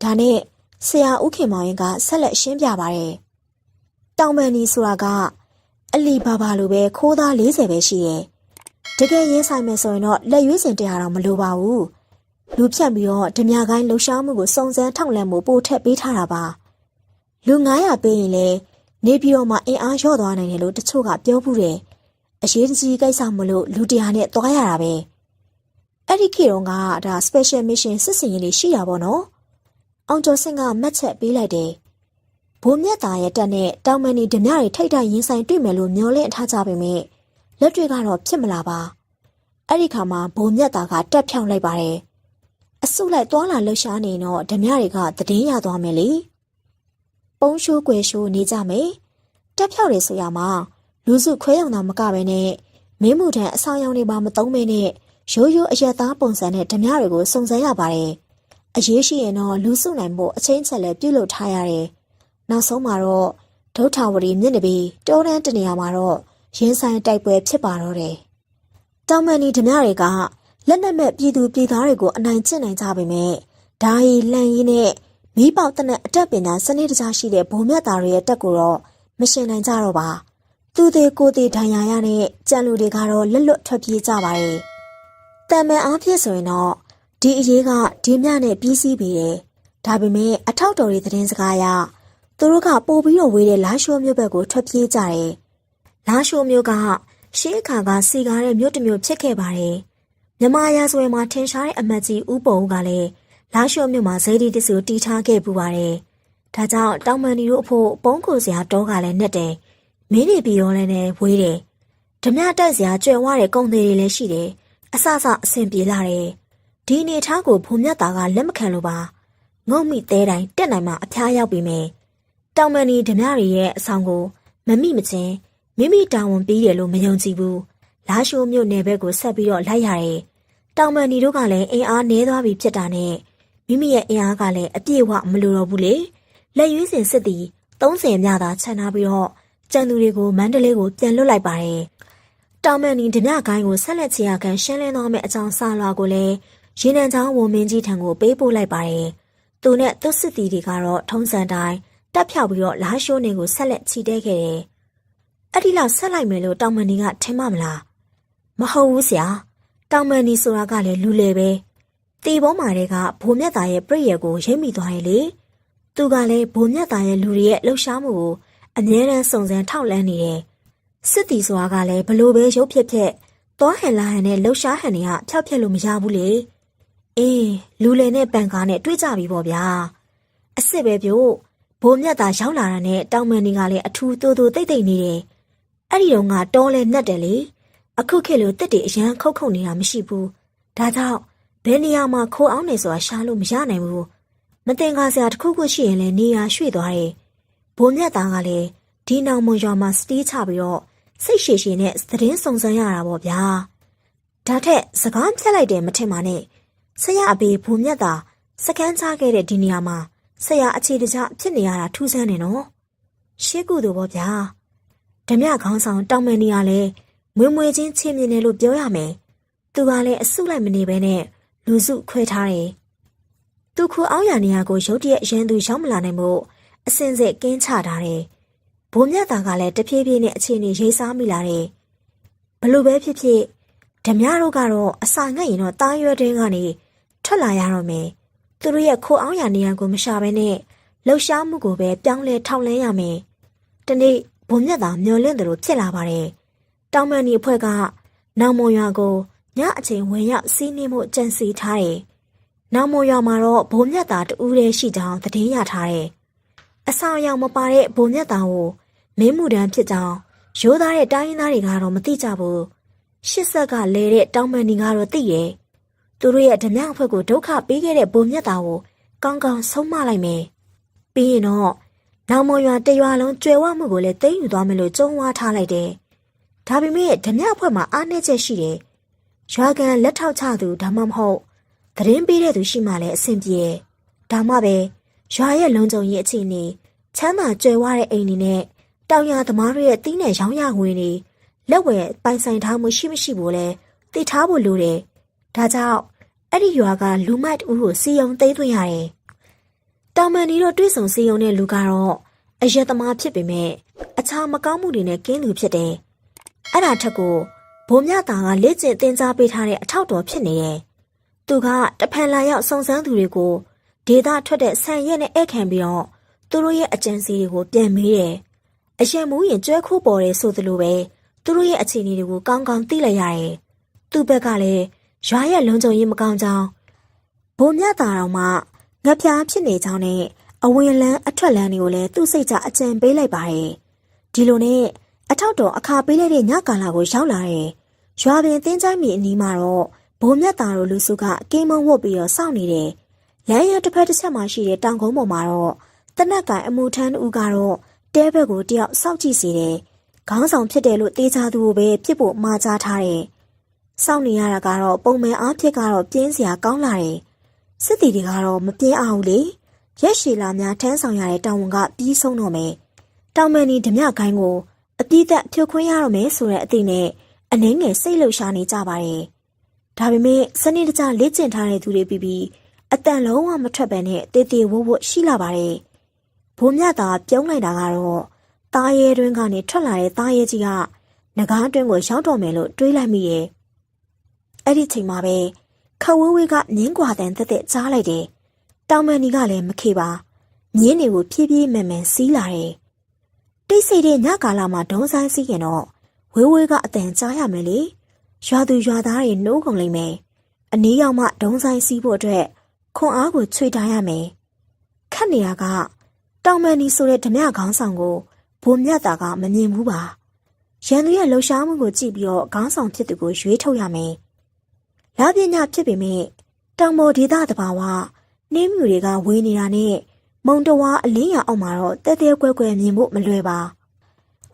ဒါနဲ့ဆရာဦးခင်မောင်ရင်ကဆက်လက်ရှင်းပြပါတယ်တောင်မန်နီဆိုတာကအလီဘာဘာလိုပဲခိုးသား40ပဲရှိရဲ့ တကယ်ရင်းဆိုင်မယ်ဆိုရင်တော့လက်ရွေးစင်တရားတော့မလိုပါဘူးလူဖြတ်ပြီးတော့ဓမြကိုင်းလှူရှားမှုကိုစုံစမ်းထောက်လှမ်းမှုပို့ထက်ပေးထားတာပါလူ900ပေးရင်လည်းနေပြည်တော်မှာအင်အားလျော့သွားနိုင်တယ်လို့တချို့ကပြောဘူးတယ်အရေးကြီးကိစ္စမလို့လူတရားနဲ့သွားရတာပဲအဲ့ဒီခေတ်တုန်းကဒါ special mission စစ်စင်ရေးတွေရှိတာပေါ့နော်အောင်ကျော်စင်ကမတ်ချက်ပေးလိုက်တယ်ဘိုးမြတ်သားရဲ့တက်နဲ့တောင်မန်နီဓမြတွေထိတ်တိုက်ရင်ဆိုင်တွေ့မယ်လို့မျှော်လင့်ထားကြပေမဲ့ လက်တွေကတော့ဖြစ်မလာပါအဲ့ဒီခါမှာဘိုးမြတ်သားကတက်ဖြောင်းလိုက်ပါတယ်အစုလိုက်သွားလာလှုပ်ရှားနေတော့ဓမြတွေကတည်င်းရသွားမယ်လေပုံရှိုးကွယ်ရှိုးနေကြမယ်တက်ဖြောက်တယ်ဆိုရမှာလူစုခွဲရောင်တာမကပဲနဲ့မင်းမှုထံအဆောင်ရောင်တွေပါမသုံးမဲနဲ့ရိုးရိုးအရက်သားပုံစံနဲ့ဓမြတွေကိုစုံစမ်းရပါတယ်အရေးရှိရင်တော့လူစုနိုင်ဖို့အချင်းချက်လည်းပြုလုပ်ထားရတယ်နောက်ဆုံးမှာတော့ဒုထာဝရီမြင့်တပီတောတန်းတနေရာမှာတော့ ရင်းဆိုင်တိုက်ပွဲဖြစ်ပါတော့တယ်တောင်မန်နီဓမြတွေကလက်နက်မဲ့ပြည်သူပြည်သားတွေကိုအနိုင်ကျင့်နိုင်ကြပေမဲ့ဓာရီလန်ရင်းနဲ့မီးပေါက်တဲ့အတက်ပင်သာစနစ်တကျရှိတဲ့ဘုံမြတ်သားတွေရဲ့တက်ကိုတော့မရှင်နိုင်ကြတော့ပါသူသေးကိုသေးဒဏ်ရာရတဲ့ကြံလူတွေကတော့လက်လွတ်ထွက်ပြေးကြပါတယ်တံမန်အားဖြင့်ဆိုရင်တော့ဒီအရေးကဒီမြနဲ့ပြီးစီးပြီတယ်ဒါပေမဲ့အထောက်တော်တွေသတင်းစကားအရသူတို့ကပို့ပြီးတော့ဝေးတဲ့လာရှိုးမြို့ဘက်ကိုထွက်ပြေးကြတယ် လာရှိုမျိုးကရှေးအခါကစီကားတဲ့မြို့တစ်မြို့ဖြစ်ခဲ့ပါတယ်မြမရာဇဝင်မှာထင်ရှားတဲ့အမတ်ကြီးဦးပုံဦးကလည်းလာရှိုမြို့မှာဇေဒီတစုတီထားခဲ့ပူပါတယ်ဒါကြောင့်တောင်မန်ဒီတို့အဖို့ပုံးကိုစရာတောကလည်းနဲ့တယ်မင်းနေပြီးရောလည်းနဲ့ဝေးတယ်ဓမြတက်စရာကြွယ်ဝတဲ့ကုံတွေလည်းရှိတယ်အဆအဆအဆင်ပြေလာတယ်ဒီအနေထားကိုဘုံမြတ်သားကလက်မခံလို့ပါငုံမိသေးတိုင်းတက်နိုင်မှအဖျားရောက်ပြီမယ်တောင်မန်ဒီဓမြတွေရဲ့အဆောင်ကိုမမိမချင်း မိမိတာဝန်ပြီးတယ်လို့မယုံကြည်ဘူးလာရှိုးမြို့နယ်ဘက်ကိုဆက်ပြီးတော့လိုက်ရတယ်တောင်မန်ဒီတို့ကလည်းအင်အားနည်းသွားပြီဖြစ်တာနဲ့မိမိရဲ့အင်အားကလည်းအပြည့်အဝမလိုတော့ဘူးလေလက်ရွေးစင်စစ်တီ30မြသာခြံထားပြီးတော့ကျန်သူတွေကိုမန္တလေးကိုပြန်လွတ်လိုက်ပါတယ်တောင်မန်ဒီဓမြကိုင်းကိုဆက်လက်ချေရခံရှင်းလင်းသွားမယ့်အကြောင်းစာလွှာကိုလည်းရေနံချောင်းဝန်မင်းကြီးထံကိုပေးပို့လိုက်ပါတယ်သူနဲ့သူ့စစ်တီတွေကတော့ထုံးစံတိုင်းတက်ဖြောက်ပြီးတော့လာရှိုးနေကိုဆက်လက်ချီတဲခဲ့တယ်။ အဲ့ဒီလောက်ဆက်လိုက်မယ်လို့တောင်မန်နီကထင်မှမလား။မဟုတ်ဘူးဆရာ။တောင်မန်နီဆိုတာကလည်းလူလေပဲ။တီပုံးမာတွေကဘိုးမြတ်သားရဲ့ပြည့်ရကိုရိပ်မိသွားတယ်လေ။သူကလည်းဘိုးမြတ်သားရဲ့လူတွေရဲ့လှုပ်ရှားမှုကိုအမြဲတမ်းစုံစမ်းထောက်လန်းနေတယ်။စစ်တီဆိုတာကလည်းဘလို့ပဲရုပ်ဖြစ်ဖြစ်သွားဟန်လာဟန်နဲ့လှုပ်ရှားဟန်တွေကဖျောက်ဖျက်လို့မရဘူးလေ။အေးလူလေနဲ့ပန်ကားနဲ့တွေ့ကြပြီပေါ့ဗျာ။အစ်စ်ပဲပြို့ဘိုးမြတ်သာရောက်လာတာနဲ့တောင်မန်တွေကလည်းအထူးတိုးတိုးတိတ်တိတ်နေတယ်။ အဲ့ဒီတော့ငါတောလဲနှက်တယ်လေ။အခုခေတ်လိုတက်တေအရန်ခုတ်ခုတ်နေတာမရှိဘူး။ဒါကြောင့်ဘယ်နေရာမှာခိုးအောင်နေဆိုတာရှားလို့မရနိုင်ဘူး။မတင်ကားစရာတစ်ခုခုရှိရင်လည်းနေရာရွှေ့သွားတယ်။ဘိုးမြတ်သားကလည်းဒီနောင်မွန်ရွာမှာစတီးချပြီးတော့စိတ်ရှည်ရှည်နဲ့သတင်းစုံစမ်းရတာပေါ့ဗျာ။ဒါထက်စကားဖြတ်လိုက်တယ်မထင်ပါနဲ့။ဆရာအဘေဘိုးမြတ်သားစကန်းချခဲ့တဲ့ဒီနေရာမှာဆရာအခြေတကျဖြစ်နေရတာထူးဆန်းနေနော်ရှေးကုသိုလ်ပေါ့ဗျာ ဓမြခေါင်းဆောင်တောင်မန်နေရလဲမွေမွေချင်းချင်းမြင်တယ်လို့ပြောရမယ်သူကလည်းအစုလိုက်မနေဘဲနဲ့လူစုခွဲထားတယ်သူခုအောင်ရနေရကိုရုတ်တရက်ရန်သူရောက်မလာနိုင်မို့အစင်စစ်ကင်းချထားတယ်ဘိုးမြတ်သားကလည်းတဖြည်းဖြည်းနဲ့အခြေအနေရေးစားမိလာတယ်ဘလို့ပဲဖြစ်ဖြစ်ဓမြတို့ကတော့အစာငတ်ရင်တော့တားရွယ်တင်းကနေထွက်လာရတော့မယ်သူတို့ရဲ့ခိုအောင်ရနေရကိုမရှာဘဲနဲ့လှုပ်ရှားမှုကိုပဲပြောင်းလဲထောက်လန်းရမယ်။ဒီနေ့ ဘုံမြတ်သာမျောလင့်တယ်လို့ဖြစ်လာပါတယ်။တောင်မန်ဒီအဖွဲ့ကနောင်မွန်ရွာကိုညအချိန်ဝင်ရောက်စီးနှင်းမှုကြံစီထားတယ်။နောင်မွန်ရွာမှာတော့ဘုံမြတ်သာတူးတည်းရှိကြောင်းသတင်းရထားတယ်။အဆောင်ရောက်မပါတဲ့ဘုံမြတ်သာကိုမင်းမှုတန်းဖြစ်ကြောင်းရိုးသားတဲ့တိုင်းရင်းသားတွေကတော့မသိကြဘူး။ရှစ်ဆက်ကလဲတဲ့တောင်မန်ဒီကတော့သိရဲ့။သူတို့ရဲ့ဓမြအဖွဲ့ကိုဒုက္ခပေးခဲ့တဲ့ဘုံမြတ်တာကိုကောင်းကောင်းဆုံးမလိုက်မယ်။ပြီးရင်တော့ နောင်မရွာတရွာလုံးကျွယ်ဝမှုကိုလည်းသိမ်းယူသွားမယ်လို့ကြုံဝါထားလိုက်တယ်။ဒါပေမဲ့ဓမြအဖွဲ့မှာအားနည်းချက်ရှိတယ်။ရွာကန်လက်ထောက်ချသူဒါမှမဟုတ်သတင်းပေးတဲ့သူရှိမှလည်းအဆင်ပြေ။ဒါမှပဲရွာရဲ့လုံခြုံရေးအခြေအနေချမ်းသာကြွယ်ဝတဲ့အိမ်တွေနဲ့တောင်ရသမားတွေရဲ့တီးနဲ့ရောင်းရငွေတွေလက်ဝယ်ပိုင်ဆိုင်ထားမှုရှိမရှိဖို့လဲသိထားဖို့လိုတယ်။ဒါကြောင့်အဲ့ဒီရွာကလူမိုက်ဦးကိုစီယုံသိမ်းသွင်းရတယ်။ တောင်မန်ဒီတို့တွေ့ဆုံစီယုံတဲ့လူကတော့အယက်သမားဖြစ်ပေမဲ့အခြားမကောင်းမှုတွေနဲ့ကင်းသူဖြစ်တယ်။အဲ့ဒါထက်ကိုဘုံမြတာကလက်ကျင့်တင် जा ပေးထားတဲ့အထောက်တော်ဖြစ်နေတယ်။သူကတဖန်လာရောက်စုံစမ်းသူတွေကိုဒေတာထွက်တဲ့ဆန်ရက်နဲ့ဧည့်ခံပြီးတော့သူတို့ရဲ့အကြံစီတွေကိုပြန်မေးတယ်။အရင်မူရင်ကျွဲခိုးပေါ်တယ်ဆိုသလိုပဲသူတို့ရဲ့အခြေအနေတွေကိုကောင်းကောင်းသိလိုက်ရတယ်။သူ့ဘက်ကလည်းရွာရဲ့လုံခြုံရေးမကောင်းကြောင်းဘုံမြတ်တာတော်မှ ငပြားဖြစ်နေကြောင်းနဲ့အဝင်လန်းအထွက်လန်းတွေကိုလည်းသူ့စိတ်ကြအကြံပေးလိုက်ပါတယ်ဒီလိုနဲ့အထောက်တော်အခါပေးလိုက်တဲ့ညကာလာကိုရောက်လာတယ်ရွာပင်တင်းချိုင်းမီအနီးမှာတော့ဘုံမြတ်တာတော်လူစုကအကင်းမဝတ်ပြီးတော့စောင့်နေတယ်လမ်းရတစ်ဖက်တစ်ချက်မှာရှိတဲ့တောင်ကုန်းပေါ်မှာတော့တနက်ကန်အမှုထမ်းဦးကတော့တဲဘက်ကိုတယောက်စောင့်ကြည့်စီတယ်ခေါင်းဆောင်ဖြစ်တယ်လို့တေးချသူကိုပဲဖြစ်ဖို့မှာကြားထားတယ်စောင့်နေရတာကတော့ပုံမှန်အားဖြင့်ကတော့ပြင်းစရာကောင်းလာတယ်။ စစ်တီတွေကတော့မပြင်းအောင်လေ။ရက်ရှည်လာများထမ်းဆောင်ရတဲ့တာဝန်ကပြီးဆုံးတော့မယ်။တောင်မန်နီဓမြခိုင်းကိုအတိအသက်ဖြိုခွင်းရတော့မယ်ဆိုတဲ့အသိနဲ့အနှင်းငယ်စိတ်လှုပ်ရှားနေကြပါတယ်။ဒါပေမဲ့စနစ်တကျလေ့ကျင့်ထားတဲ့သူတွေပြီးပြီးအတန်လုံးဝမထွက်ပဲနဲ့တေးသေးဝုတ်ဝုတ်ရှိလာပါတယ်။ဘိုးမြတ်သာပြုံးလိုက်တာကတော့တားရဲတွင်းကနေထွက်လာတဲ့တားရဲကြီးကငကားတွင်းကိုရောက်တော်မယ်လို့တွေးလိုက်မိရဲ့။အဲ့ဒီချိန်မှာပဲ ခဝဝေးကနင်းကွာတန်တက်တက်ကြားလိုက်တယ်။တောင်မန်နီကလည်းမခေပါ။မြင်းတွေကိုဖြည်းဖြည်းမှန်မှန်စီးလာတယ်။တိတ်ဆိတ်တဲ့ညကာလာမှာဒုံဆိုင်စီးရင်တော့ဝေးဝေးကအတန်ကြားရမယ်လေရွာသူရွာသားတွေနှိုးကုန်လိမ့်မယ်အနည်းရောက်မှဒုံဆိုင်စီးဖို့အတွက်ခွန်အားကိုချွေထားရမယ်ခတ်နေတာကတောင်မန်နီဆိုတဲ့ဓမြခေါင်းဆောင်ကိုဘုံမြတ်တာကမမြင်ဘူးပါရန်သူရဲ့လှူရှားမှုကိုကြည့်ပြီးတော့ခေါင်းဆောင်ဖြစ်သူကိုရွေးထုတ်ရမယ် လာပညာဖြစ်ပေမဲ့တောင်ပေါ်ဒေသတဘာဝနှင်းမြူတွေကဝေးနေတာနဲ့မုံတဝါအလင်းရအောင်မှာတော့တဲတဲကွဲကွဲမြင်ဖို့မလွယ်ပါ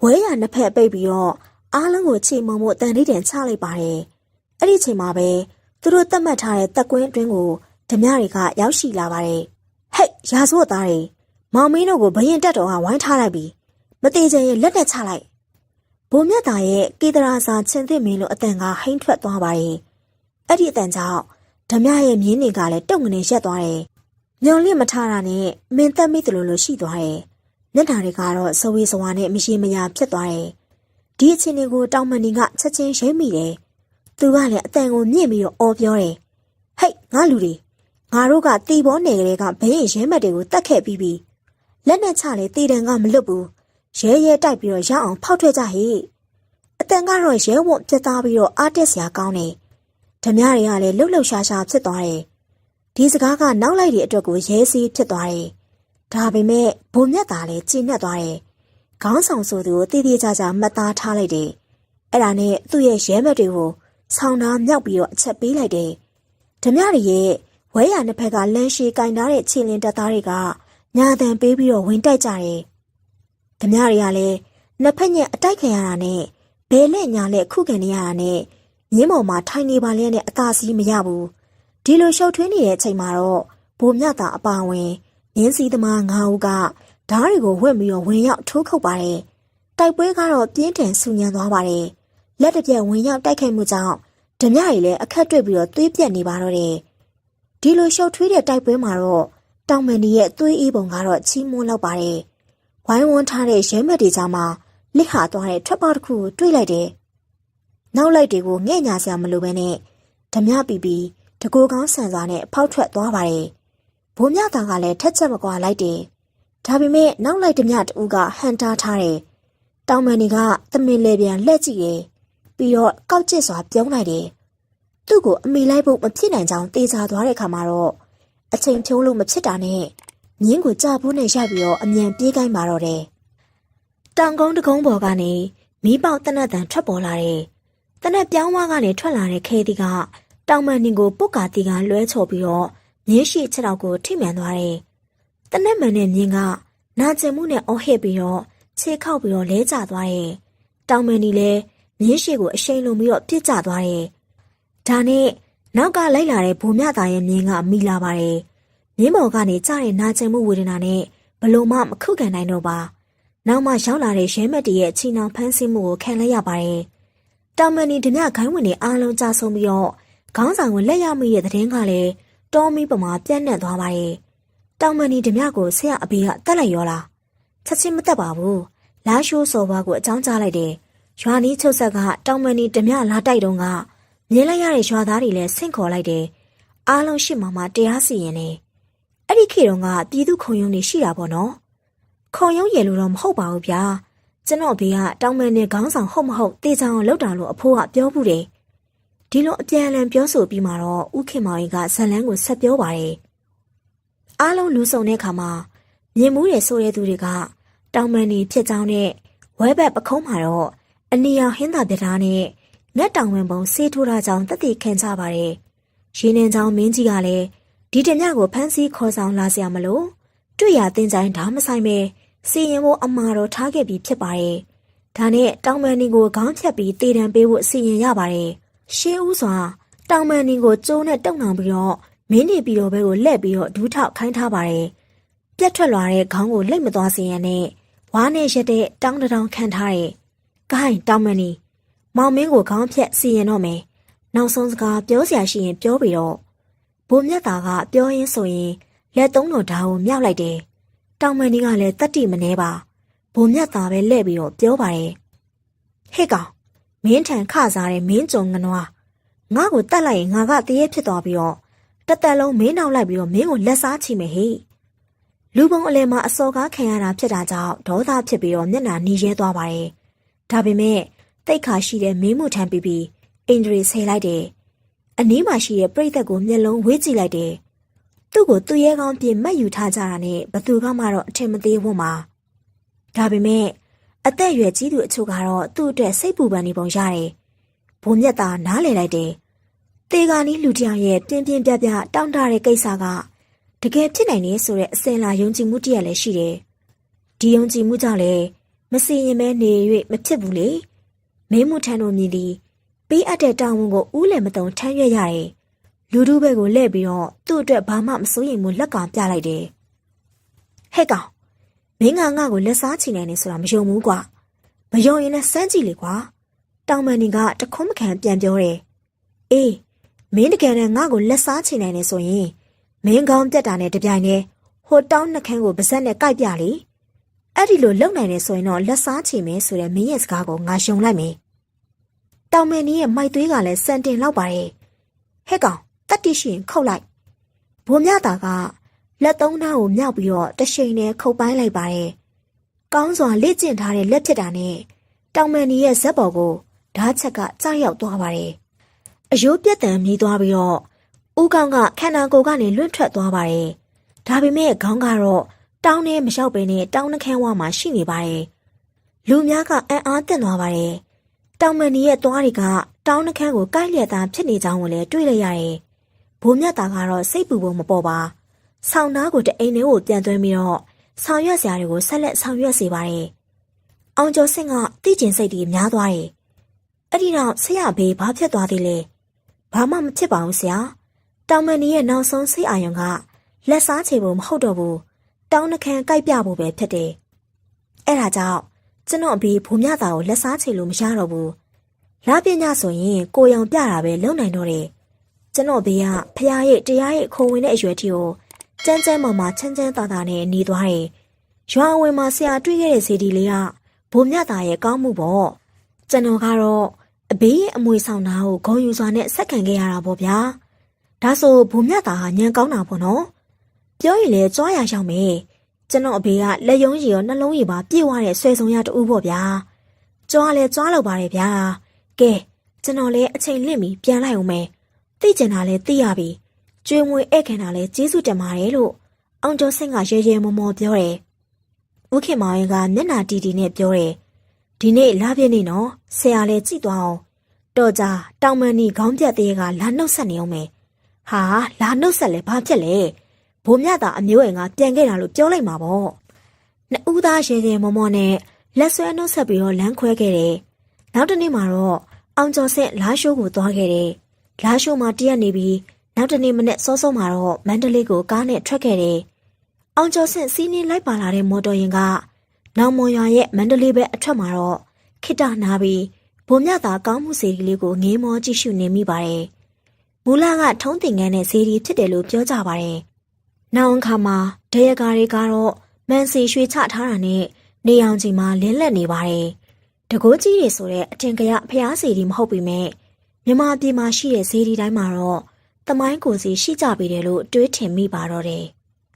ဝဲရနှစ်ဖက်ပိတ်ပြီးတော့အားလုံးကိုချိန်မုံဖို့တန်လေးတန်ချလိုက်ပါတယ်အဲ့ဒီချိန်မှာပဲသူတို့တတ်မှတ်ထားတဲ့တက်ကွင်းအတွင်းကိုဓမြတွေကရောက်ရှိလာပါတယ်ဟဲ့ရာဇဝတ်သားတွေမောင်မင်းတို့ကိုဘရင်တက်တော်ကဝိုင်းထားလိုက်ပြီးမသေးချင်ရင်လက်နဲ့ချလိုက်ဘုံမြတ်သားရဲ့ကေတရာစာချင်းသစ်မင်းလိုအတန်ကဟိမ့်ထွက်သွားပါတယ် အဲ့ဒီအတန်ကြောင့်ဓမြရဲ့မြင်းတွေကလည်းတုံငနေရက်သွားတယ်ညောင်လင့်မထားတာနဲ့မင်းသက်မိသလိုလိုရှိသွားတယ်မျက်နှာတွေကတော့စဝေးစဝါနဲ့မရေမရာဖြစ်သွားတယ်ဒီအချင်းတွေကိုတောင်မန်နီကချက်ချင်းရဲမိတယ်သူကလည်းအတန်ကိုမြင့်ပြီးတော့အော်ပြောတယ်ဟိတ်ငါလူတွေငါတို့ကတီဘောနယ်ကလေးကဘရင်ရဲမက်တွေကိုတတ်ခဲ့ပြီးပြီလက်နဲ့ချလေတီတန်ကမလွတ်ဘူးရဲရဲတိုက်ပြီးတော့ရအောင်ဖောက်ထွက်ကြဟိအတန်ကတော့ရဲဝံ့ပြတ်သားပြီးတော့အားတက်စရာကောင်းတယ် ဓမြတွေကလည်းလှုပ်လှုပ်ရှားရှားဖြစ်သွားတယ်ဒီစကားကနောက်လိုက်တဲ့အတွက်ကိုရဲစီးဖြစ်သွားတယ်ဒါပေမဲ့ဘုံမြတ်သားလည်းကျဉ်တ်သွားတယ်ခေါင်းဆောင်ဆိုသူကိုတည်တည်ကြကြမှတ်သားထားလိုက်တယ်အဲ့ဒါနဲ့သူ့ရဲ့ရဲမက်တွေကိုဆောင်းသားမြောက်ပြီးတော့အချက်ပေးလိုက်တယ်ဓမြတွေရဲ့ဝဲရနှစ်ဖက်ကလမ်းရှိကင်ထားတဲ့ခြေလင်းတပ်သားတွေကညာတန်ပေးပြီးတော့ဝင်တိုက်ကြတယ်။ဓမြတွေကလည်းနှစ်ဖက်ညက်အတိုက်ခံရတာနဲ့ဘဲလက်ညာလက်ခုခံနေရတာနဲ့ မြင်းပေါ်မှာထိုင်နေပါလဲနဲ့အသာစီးမရဘူး။ဒီလိုရှုပ်ထွေးနေတဲ့အချိန်မှာတော့ဘိုးမြတာအပါဝင်ရင်းစည်းသမား၅ဦးကဓားတွေကိုဝှက်ပြီးတော့ဝင်ရောက်ထိုးခုတ်ပါတယ်။တိုက်ပွဲကတော့ပြင်းထန်ဆူညံသွားပါတယ်။လက်တစ်ပြက်ဝင်ရောက်တိုက်ခိုက်မှုကြောင့်ဓမြတွေလည်းအခက်တွေ့ပြီးတော့သွေးပြက်နေပါတော့တယ်။ဒီလိုရှုပ်ထွေးတဲ့တိုက်ပွဲမှာတော့တောင်မန်ဒီရဲ့သွေးအေးပုံကတော့ချီးမွမ်းလောက်ပါတယ်။ဝိုင်းဝန်းထားတဲ့ရဲမက်တွေကြားမှာလစ်ဟာသွားတဲ့ထွက်ပေါက်တစ်ခုကိုတွေ့လိုက်တယ်။ နောက်လိုက်တွေကိုငဲ့ညာစရာမလိုဘဲနဲ့ဓမြပီပီတကိုကောင်းဆန်စွာနဲ့ဖောက်ထွက်သွားပါတယ်။ဘိုးမြသားကလည်းထက်ချက်မကွာလိုက်တယ်။ဒါပေမဲ့နောက်လိုက်ဓမြတူကဟန်တားထားတယ်။တောင်မန်ဒီကသမင်လေပြန်လှည့်ကြည့်တယ်။ပြီးတော့ကောက်ကျစ်စွာပြုံးလိုက်တယ်။သူ့ကိုအမိလိုက်ဖို့မဖြစ်နိုင်ကြောင်းတေချာသွားတဲ့ခါမှာတော့အချိန်ဖြုံးလို့မဖြစ်တာနဲ့မြင်းကိုကြာဖို့နဲ့ရိုက်ပြီးတော့အမြန်ပြေးကိုင်းมาတော့တယ်။တောင်ကုန်းတကုန်းပေါ်ကနေမီးပေါက်တနတ်တန်ထွက်ပေါ်လာတယ်။ တနတ်ပြောင်းဝါကနေထွက်လာတဲ့ခဲတီကတောင်မန်နင်ကိုပုတ်ကာတီကလွဲချော်ပြီးတော့မြင်းရှိချက်တော့ကိုထိမှန်သွားတယ်။တနတ်မှန်တဲ့မြင်းကနာကျင်မှုနဲ့အော်ဟစ်ပြီးတော့ခြေခောက်ပြီးတော့လဲကျသွားတယ်။တောင်မန်နီလည်းမြင်းရှိကိုအရှိန်လုံးပြီးတော့ပြစ်ကျသွားတယ်။ဒါနဲ့နောက်ကလိုက်လာတဲ့ဘုံမြသားရဲ့မြင်းကမိလာပါတယ်။မြင်းပေါ်ကနေကြားတဲ့နာကျင်မှုဝေဒနာနဲ့ဘလို့မှမခုခံနိုင်တော့ပါ။နောက်မှရောက်လာတဲ့ရဲမက်တရဲ့ချီနှောင်ဖမ်းဆီးမှုကိုခံလိုက်ရပါတယ်။ တောင်မန်နီဓမြခိုင်းဝင်တွေအားလုံးကြဆုံးပြီးတော့ခေါင်းဆောင်ကိုလက်ရမိတဲ့တဲ့င်းကလည်းတောမီပမာပြန့်နှံ့သွားပါတယ်။တောင်မန်နီဓမြကိုဆရာအဘေကတက်လိုက်ရောလား။ချက်ချင်းမတက်ပါဘူး။လာရှိုးစော်ဘွားကိုအကြောင်းကြားလိုက်တယ်။ရွာနီးချုပ်ဆက်ကတောင်မန်နီဓမြလာတိုက်တုန်းကမြင်လိုက်ရတဲ့ရွာသားတွေလည်းဆင့်ခေါ်လိုက်တယ်။အားလုံးရှိမှမှတရားစီရင်နေ။အဲ့ဒီခေတုန်းကပြည်သူခုံရုံးတွေရှိတာပေါ့နော်။ခုံရုံးရယ်လို့တော့မဟုတ်ပါဘူးဗျာ။ ကျွန်တော်ဘေးကတောင်မန်နဲ့ခေါင်းဆောင်ဟုတ်မဟုတ်တေချောင်လောက်တာလို့အဖိုးကပြောဘူးတယ်။ဒီလိုအပြန်အလှန်ပြောဆိုပြီးမှတော့ဥခင်မောင်ကြီးကဇလန်းကိုဆက်ပြောပါတယ်။အားလုံးလူစုံတဲ့အခါမှာမြင်မှုရဆိုတဲ့သူတွေကတောင်မန်နေဖြစ်ကြောင်းနဲ့ဝဲဘက်ပခုံးမှာတော့အနီရောင်ဟင်းသာပြထားနဲ့ငက်တောင်ဝင်ပုံဆေးထိုးတာကြောင့်တတိခံကြပါတယ်။ရင်းနှင်းချောင်းမင်းကြီးကလည်းဒီတညကိုဖမ်းဆီးခေါ်ဆောင်လာစရာမလိုတွေ့ရတင်ကြိုင်ဓာမဆိုင်ပဲ စီရင်ဖို့အမှားတော်ထားခဲ့ပြီးဖြစ်ပါတယ်။ဒါနဲ့တောင်မန်နီကိုခေါင်းဖြတ်ပြီးတေတံပေးဖို့စီရင်ရပါတယ်။ရှေးဦးစွာတောင်မန်နီကိုကျိုးနဲ့တုံနှောင်ပြီးတော့မင်းနေပြီးတော့ဘဲကိုလက်ပြီးတော့ဒူးထောက်ခိုင်းထားပါတယ်။ပြက်ထွက်လာတဲ့ခေါင်းကိုလိတ်မသွားစေရနဲ့ဝါနဲ့ရက်တဲ့တောင်းတထောင်ခံထားတဲ့ဂိုင်းတောင်မန်နီမောင်မင်းကိုခေါင်းဖြတ်စီရင်တော့မယ်။နောက်ဆုံးစကားပြောစရာရှိရင်ပြောပြီးတော့ဘိုးမြတ်သားကပြောရင်းဆိုရင်လက်သုံးတော်ဓာတ်ကိုမြောက်လိုက်တယ်။ တောင်မန်ကြီးကလည်းတတ်တိမနှဲပါ။ဘိုးမြတ်သားပဲလှည့်ပြီးတော့ပြောပါတယ်။ဟဲ့ကောင်မင်းထံခစားတဲ့မင်းကြုံငနွားငါ့ကိုတတ်လိုက်ရင်ငါကတရေဖြစ်သွားပြီးတော့တသက်လုံးမင်းနောက်လိုက်ပြီးတော့မင်းကိုလက်စားချမယ်ဟေ့။လူပုံအလဲမှာအစော်ကားခံရတာဖြစ်တာကြောင့်ဒေါသဖြစ်ပြီးတော့မျက်နှာနီးရဲသွားပါတယ်။ဒါပေမဲ့တိတ်ခါရှိတဲ့မင်းမှုထမ်းပြီးပြီးအိန္ဒြေဆဲလိုက်တယ်။အနီးမှာရှိတဲ့ပြိသက်ကိုမျက်လုံးဝေးကြည့်လိုက်တယ်။ သူ့ကိုသူ့ရဲကောင်းပြင်မှတ်ယူထားကြတာနဲ့ဘသူကမှတော့အထင်မသေးဘူးမှာ။ဒါပေမဲ့အသက်အရွယ်ကြီးသူအချို့ကတော့သူ့အတွက်စိတ်ပူပန်နေပုံရတယ်။ဘုံမြက်သာနားလည်လိုက်တယ်။တေဂာနီလူတယောက်ရဲ့ပြင်းပြင်းပြပြတောင်းတတဲ့ကိစ္စကတကယ်ဖြစ်နိုင်နေဆိုတဲ့အစင်လာယုံကြည်မှုတရက်လည်းရှိတယ်။ဒီယုံကြည်မှုကြောင့်လည်းမစီရင်မဲနေ၍မဖြစ်ဘူးလေ။မင်းမှုထမ်းတို့မြည်သည်ပေးအပ်တဲ့တာဝန်ကိုဦးလည်းမတုံထမ်းရွက်ရတယ်။ လူတို့ဘက်ကိုလှည့်ပြီးတော့သူ့အတွက်ဘာမှမစိုးရိမ်မှုလက်ကပြလိုက်တယ်။ဟဲ့ကောင်မင်းကငါ့ကိုလက်စားချင်နေနေဆိုတာမယုံဘူးကွာ။မယုံရင်လည်းစမ်းကြည့်လေကွာ။တောင်မန်နီကတခုံးမခံပြန်ပြောတယ်။အေးမင်းတကယ်နဲ့ငါ့ကိုလက်စားချင်နေနေဆိုရင်မင်းကောင်းပြက်တာနဲ့တပြိုင်တည်းဟိုတောင်းနှခမ်းကိုပါဇက်နဲ့ကိုက်ပြလေ။အဲ့ဒီလိုလုံနိုင်နေဆိုရင်တော့လက်စားချင်မယ်ဆိုတဲ့မင်းရဲ့စကားကိုငါယုံလိုက်မယ်။တောင်မန်နီရဲ့မိုက်သွေးကလည်းစံတင်လောက်ပါတယ်။ဟဲ့ကောင် တက်တိရှိရင်ခုတ်လိုက်။ဘုံမြတာကလက်သုံးနှားကိုမြောက်ပြီးတော့တရှိန်နဲ့ခုတ်ပိုင်းလိုက်ပါတယ်။ကောင်းစွာလေ့ကျင့်ထားတဲ့လက်ဖြစ်တာနဲ့တောင်မန်နီရဲ့ဇက်ပေါ်ကိုဓာတ်ချက်ကကြားရောက်သွားပါတယ်။အယိုးပြက်တံမြည်သွားပြီးတော့ဦးကောင်းကခန္ဓာကိုယ်ကနေလွတ်ထွက်သွားပါတယ်။ဒါပေမဲ့ခေါင်းကတော့တောင်းနဲ့မလျှောက်ပင်နဲ့တောင်းနှခမ်းဝမှာရှိနေပါတယ်။လူများကအံ့အားသင့်သွားပါတယ်။တောင်မန်နီရဲ့သွားတွေကတောင်းနှခမ်းကိုကိုက်လျက်သားဖြစ်နေကြောင်းကိုလည်းတွေ့လိုက်ရတယ်။ ဘိုးမြတ်သားကတော့စိတ်ပူဖို့မပေါ်ပါ။ဆောင်းသားကိုတအိမ်ထဲကိုပြန်သွင်းပြီးတော့ဆောင်ရွက်စရာတွေကိုဆက်လက်ဆောင်ရွက်စေပါတယ်။အောင်ကျော်စင်ကတိကျင်စိတ်တွေများသွားတယ်။အဲ့ဒီတော့ဆရာဘေးဘာဖြစ်သွားသေးလဲ။ဘာမှမဖြစ်ပါဘူးဆရာ။တောင်မန်နီရဲ့နောက်ဆုံးစိတ်အာရုံကလက်စားချေဖို့မဟုတ်တော့ဘူး။တောင်းနှခမ်းကိုက်ပြဖို့ပဲဖြစ်တယ်။အဲ့ဒါကြောင့်ကျွန်တော်အဘေးဘုံမြတာကိုလက်စားချေလို့မရတော့ဘူး။လာပညာဆိုရင်ကိုရောင်ပြတာပဲလုံနိုင်တော့တယ်။ ကျွန်တော်ဘေးကဖះရဲ့တရားရဲ့ခုံဝင်တဲ့အရွယ်တီကိုကျန်းကျန်းမာမာချမ်းချမ်းသာသာနဲ့နေသွားတယ်။ရွာဝင်မှာဆရာတွေ့ခဲ့တဲ့စီဒီလေးကဘုံမြတာရဲ့ကောင်းမှုပေါ့။ကျွန်တော်ကတော့အဘေးရဲ့အမွေဆောင်တာကိုဂုံယူစွာနဲ့ဆက်ခံခဲ့ရတာပေါ့ဗျာ။ဒါဆိုဘုံမြတာဟာညံကောင်းတာပေါ့နော်။ပြောရင်လည်းကြွားရရောက်မယ်။ကျွန်တော်အဖေကလက်ယုံရည်ရောနှလုံးရည်ပါပြည့်ဝတဲ့ဆွဲဆောင်ရတူပေါ့ဗျာ။ကြွားလဲကြွားလောက်ပါတယ်ဗျာ။ကဲကျွန်တော်လည်းအချိန်လင့်ပြီးပြန်လိုက်အောင်မယ်။ သိကျင်တာလည်းသိရပြီ။ကျွေးမွေဧည့်ခံတာလည်းကျေးဇူးတင်ပါတယ်လို့အောင်ကျော်ဆင့်ကရဲရဲမောမောပြောတယ်။ဦးခင်မောင်ရင်ကမျက်နာတီတီနဲ့ပြောတယ်။ဒီနေ့လာပြည့်နေနော်ဆရာလည်းကြည့်သွားအောင်။တော့ကြတောင်မန်နီခေါင်းပြတ်သေးကလာနှုတ်ဆက်နေအောင်မယ်။ဟာလာနှုတ်ဆက်လဲဘာဖြစ်လဲ။ဘိုးမြတာအမျိုးအိမ်ကပြန်ခဲ့တာလို့ပြောလိုက်မှာပေါ့။နှစ်ဦးသားရဲရဲမောမောနဲ့လက်ဆွဲနှုတ်ဆက်ပြီးတော့လမ်းခွဲခဲ့တယ်။နောက်တနေ့မှာတော့အောင်ကျော်ဆင့်လာရှိုးကိုသွားခဲ့တယ်။ လာရှိုးမှာတရက်နေပြီးနောက်တနေ့မနေ့စောစောမှာတော့မန္တလေးကိုကားနဲ့ထွက်ခဲ့တယ်။အောင်ကျော်ဆင့်စီးနင်းလိုက်ပါလာတဲ့မော်တော်ယာဉ်ကနောင်မွန်ရွာရဲ့မန္တလေးဘက်အထက်မှာတော့ခိတနာပြီးဘုံမြတာကောင်းမှုစီလေးကိုငေးမောကြည့်ရှုနေမိပါတယ်။မူလကထုံးတင်ငန်းတဲ့စီရီဖြစ်တယ်လို့ပြောကြပါတယ်။နောက်အခါမှာဒရကာတွေကတော့မန်စီရွှေချထားတာနဲ့နေအောင်ကြီးမှာလင်းလက်နေပါတယ်။တကိုးကြီးတွေဆိုတဲ့အထင်ကရဖျားစီဒီမဟုတ်ပေမဲ့ မြမပြည်မှာရှိတဲ့ဈေးဒီတိုင်းမှာတော့သမိုင်းကိုစီရှိကြပြီတယ်လို့တွေးထင်မိပါတော့တယ်။